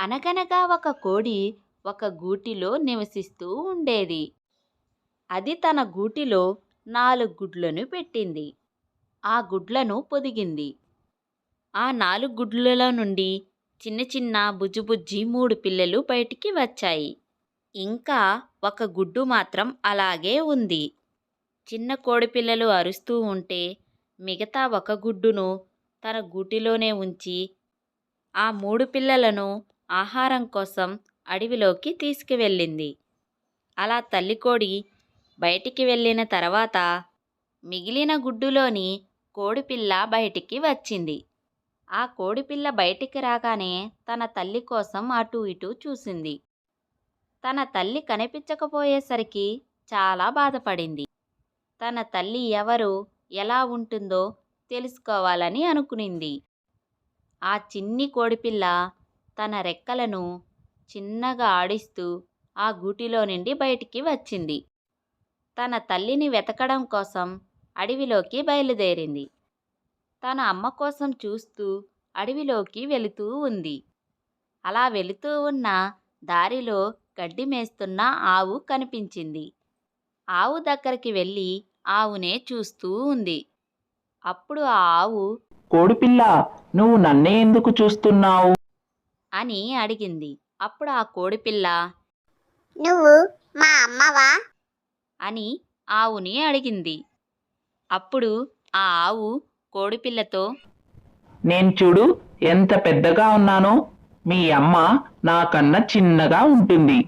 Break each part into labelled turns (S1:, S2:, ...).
S1: అనగనగా ఒక కోడి ఒక గూటిలో నివసిస్తూ ఉండేది. అది తన గూటిలో నాలుగు గుడ్లను పెట్టింది. ఆ గుడ్లను పొదిగింది. ఆ నాలుగు గుడ్లలో నుండి చిన్న చిన్న బుజ్జిబుజ్జి మూడు పిల్లలు బయటికి వచ్చాయి. ఇంకా ఒక గుడ్డు మాత్రం అలాగే ఉంది. చిన్న కోడి పిల్లలు అరుస్తూ ఉంటే మిగతా ఒక గుడ్డును తన గూటిలోనే ఉంచి ఆ మూడు పిల్లలను ఆహారం కోసం అడవిలోకి తీసుకువెళ్ళింది. అలా తల్లి కోడి బయటికి వెళ్ళిన తర్వాత మిగిలిన గుడ్డులోని కోడిపిల్ల బయటికి వచ్చింది. ఆ కోడిపిల్ల బయటికి రాగానే తన తల్లి కోసం అటు ఇటు చూసింది. తన తల్లి కనిపించకపోయేసరికి చాలా బాధపడింది. తన తల్లి ఎవరు ఎలా ఉంటుందో తెలుసుకోవాలని అనుకునింది. ఆ చిన్ని కోడిపిల్ల తన రెక్కలను చిన్నగా ఆడిస్తూ ఆ గూటిలో నుండి బయటికి వచ్చింది. తన తల్లిని వెతకడం కోసం అడవిలోకి బయలుదేరింది. తన అమ్మ కోసం చూస్తూ అడవిలోకి వెళుతూ ఉంది. అలా వెళుతూ ఉన్న దారిలో గడ్డి మేస్తున్న ఆవు కనిపించింది. ఆవు దగ్గరికి వెళ్ళి ఆవునే చూస్తూ ఉంది. అప్పుడు ఆ ఆవు
S2: కోడిపిల్ల నువ్వు నన్నే ఎందుకు చూస్తున్నావు?
S1: అని అడిగింది. అప్పుడు ఆ కోడిపిల్ల
S3: నువ్వు మా అమ్మవా?
S1: అని ఆవుని అడిగింది. అప్పుడు ఆ ఆవు కోడిపిల్లతో
S2: నేను చూడు ఎంత పెద్దగా ఉన్నానో మీ అమ్మ నాకన్నా చిన్నగా ఉంటుంది.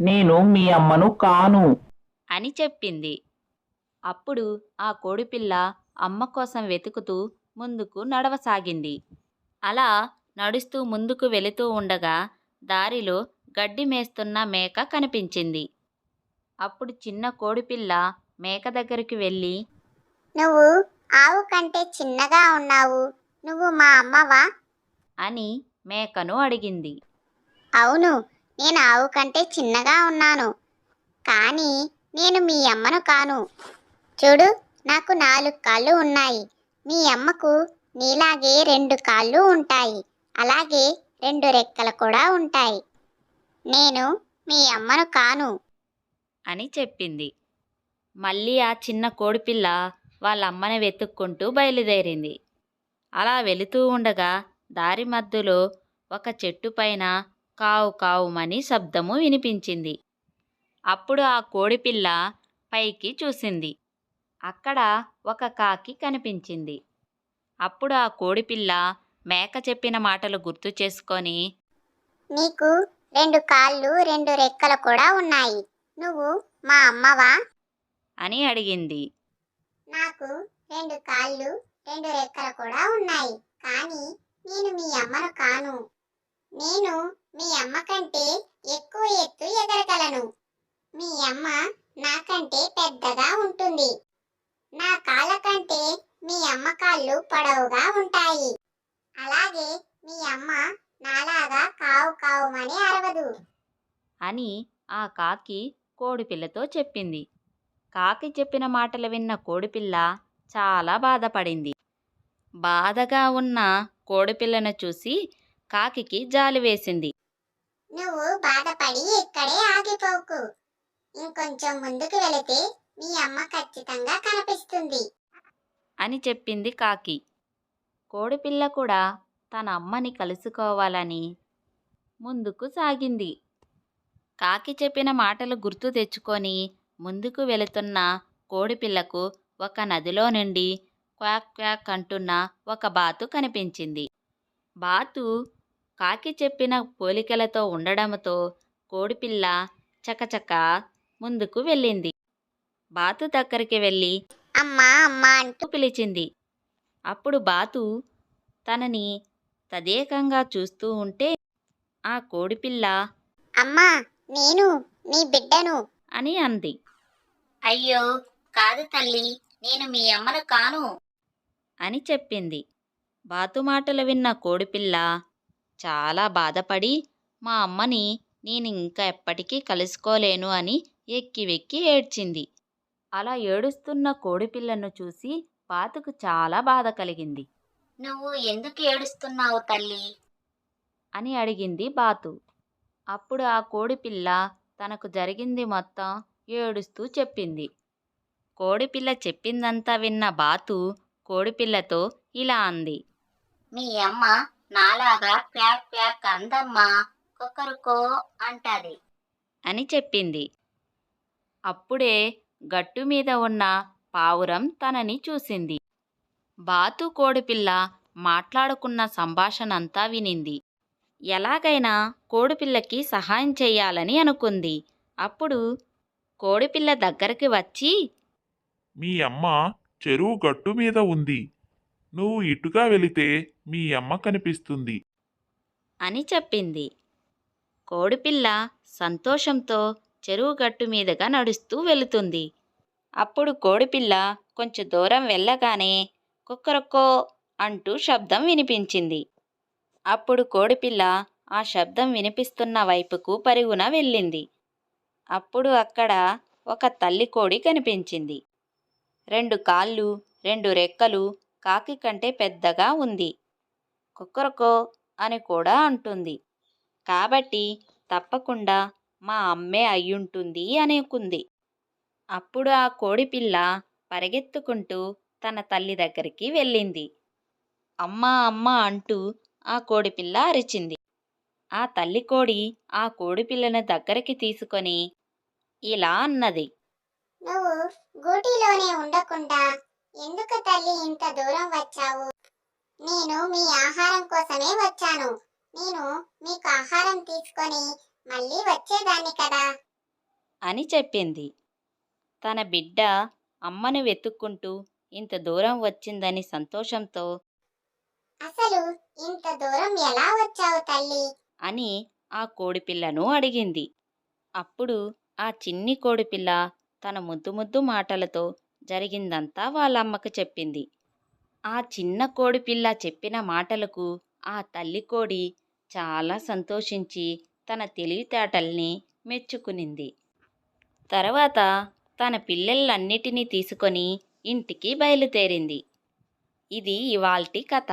S2: నేను మీ అమ్మను కాను.
S1: అని చెప్పింది. అప్పుడు ఆ కోడిపిల్ల అమ్మ కోసం వెతుకుతూ ముందుకు నడవసాగింది. అలా నడుస్తూ ముందుకు వెళుతూ ఉండగా దారిలో గడ్డి మేస్తున్న మేక కనిపించింది. అప్పుడు చిన్న కోడిపిల్ల మేక దగ్గరికి వెళ్ళి
S3: నువ్వు ఆవు కంటే చిన్నగా ఉన్నావు. నువ్వు మా అమ్మవా?
S1: అని మేకను అడిగింది.
S3: అవును నేను ఆవు కంటే చిన్నగా ఉన్నాను. కానీ నేను మీ అమ్మను కాను. చూడు నాకు నాలుగు కాళ్ళు ఉన్నాయి. మీ అమ్మకు నీలాగే రెండు కాళ్ళు ఉంటాయి. అలాగే రెండు రెక్కలు కూడా ఉంటాయి. నేను మీ అమ్మను కాను.
S1: అని చెప్పింది. మళ్ళీ ఆ చిన్న కోడిపిల్ల వాళ్ళ అమ్మని వెతుక్కుంటూ బయలుదేరింది. అలా వెళుతూ ఉండగా దారి మధ్యలో ఒక చెట్టు పైన కావు కావుమని శబ్దము వినిపించింది. అప్పుడు ఆ కోడిపిల్ల పైకి చూసింది. అక్కడ ఒక కాకి కనిపించింది. అప్పుడు ఆ కోడిపిల్ల మేక చెప్పిన మాటలు గుర్తు చేసుకొని
S3: నీకు రెండు కాళ్ళు రెండు రెక్కలు కూడా ఉన్నాయి. నువ్వు మా అమ్మవా?
S1: అని అడిగింది.
S3: నాకు రెండు కాళ్ళు రెండు రెక్కలు కూడా ఉన్నాయి. కానీ నేను మీ అమ్మను కాను. నేను మీ అమ్మ కంటే ఎక్కువ ఎత్తు ఎగరగలను. మీ అమ్మ నాకంటే పెద్దగా ఉంటుంది. నా కాళ్ళ కంటే మీ అమ్మ కాళ్ళు పొడవుగా ఉంటాయి అలాగే మీ అమ్మ నాలాగా కావు కావుమని అరవదు
S1: అని ఆ కాకి కోడిపిల్లతో చెప్పింది. కాకి చెప్పిన మాటలు విన్న కోడిపిల్ల చాలా బాధపడింది. బాధగా ఉన్న కోడిపిల్లను చూసి కాకికి జాలి వేసింది.
S3: నువ్వు బాధపడి ఇక్కడే ఆగిపోకు. ఇంకొంచెం ముందుకు వెళితే మీ అమ్మ ఖచ్చితంగా కనిపిస్తుంది.
S1: అని చెప్పింది కాకి. కోడిపిల్ల కూడా తన అమ్మని కలుసుకోవాలని ముందుకు సాగింది. కాకి చెప్పిన మాటలు గుర్తు తెచ్చుకొని ముందుకు వెళుతున్న కోడిపిల్లకు ఒక నదిలో నుండి క్వాక్ క్వాక్ అంటున్న ఒక బాతు కనిపించింది. బాతు కాకి చెప్పిన పోలికలతో ఉండడంతో కోడిపిల్ల చకచక ముందుకు వెళ్ళింది. బాతు దగ్గరికి వెళ్ళి
S3: అమ్మా అమ్మా అంటూ
S1: పిలిచింది. అప్పుడు బాతు తనని తదేకంగా చూస్తూ ఉంటే ఆ కోడిపిల్ల
S3: అమ్మా నేను నీ బిడ్డను.
S1: అని అంది.
S3: అయ్యో కాదు తల్లి నేను మీ అమ్మను కాను.
S1: అని చెప్పింది. బాతు మాటలు విన్న కోడిపిల్ల చాలా బాధపడి మా అమ్మని నేను ఇంకా ఎప్పటికీ కలుసుకోలేను అని ఎక్కి వెక్కి ఏడ్చింది. అలా ఏడుస్తున్న కోడిపిల్లను చూసి బాతుకు చాలా బాధ కలిగింది.
S3: నువ్వు ఎందుకు ఏడుస్తున్నావు తల్లి?
S1: అని అడిగింది బాతు. అప్పుడు ఆ కోడిపిల్ల తనకు జరిగింది మొత్తం ఏడుస్తూ చెప్పింది. కోడిపిల్ల చెప్పిందంతా విన్న బాతు కోడిపిల్లతో ఇలా అంది.
S3: మీ అమ్మ నాలాగా ప్యాక్ ప్యాక్ అందమ్మా కుక్కరుకో అంటది.
S1: అని చెప్పింది. అప్పుడే గట్టు మీద ఉన్న పావురం తనని చూసింది. బాతు కోడిపిల్ల మాట్లాడుకున్న సంభాషణంతా వినింది. ఎలాగైనా కోడిపిల్లకి సహాయం చేయాలని అనుకుంది. అప్పుడు కోడిపిల్ల దగ్గరికి వచ్చి
S4: మీ అమ్మ చెరువు గట్టు మీద ఉంది. నువ్వు ఇటుగా వెళితే మీ అమ్మ కనిపిస్తుంది.
S1: అని చెప్పింది. కోడిపిల్ల సంతోషంతో చెరువు గట్టు మీదుగా నడుస్తూ వెళుతుంది. అప్పుడు కోడిపిల్ల కొంచెం దూరం వెళ్ళగానే కుక్కరక్కో అంటూ శబ్దం వినిపించింది. అప్పుడు కోడిపిల్ల ఆ శబ్దం వినిపిస్తున్న వైపుకు పరుగున వెళ్ళింది. అప్పుడు అక్కడ ఒక తల్లి కోడి కనిపించింది. రెండు కాళ్ళు రెండు రెక్కలు కాకి కంటే పెద్దగా ఉంది. కుక్కరకో అని కూడా అంటుంది. కాబట్టి తప్పకుండా మా అమ్మే అయ్యుంటుంది అనుకుంది. అప్పుడు ఆ కోడిపిల్ల పరిగెత్తుకుంటూ తన తల్లి దగ్గరికి వెళ్ళింది. అమ్మ అమ్మ అంటూ ఆ కోడిపిల్ల అరిచింది. ఆ తల్లి కోడి ఆ కోడిపిల్లను దగ్గరికి తీసుకొని ఇలా అన్నది.
S3: నువ్వు గూటిలోనే ఉండకుండా ఎందుకు తల్లి ఇంత దూరం వచ్చావు? నేను మీ ఆహారం కోసమే వచ్చాను. నేను మీకు ఆహారం తీసుకొని మళ్ళీ వచ్చేదాన్ని కదా?
S1: అని చెప్పింది. తన బిడ్డ అమ్మను వెతుక్కుంటూ ఇంత దూరం వచ్చిందని సంతోషంతో
S3: అసలు ఇంత దూరం ఎలా వచ్చావు తల్లి?
S1: అని ఆ కోడిపిల్లను అడిగింది. అప్పుడు ఆ చిన్ని కోడిపిల్ల తన ముద్దు ముద్దు మాటలతో జరిగిందంతా వాళ్ళ అమ్మకు చెప్పింది. ఆ చిన్న కోడిపిల్ల చెప్పిన మాటలకు ఆ తల్లి కోడి చాలా సంతోషించి తన తెలివితేటల్ని మెచ్చుకునింది. తర్వాత తన పిల్లలన్నిటినీ తీసుకొని ఇంటికి బయలుదేరింది. ఇది ఇవాల్టి కథ.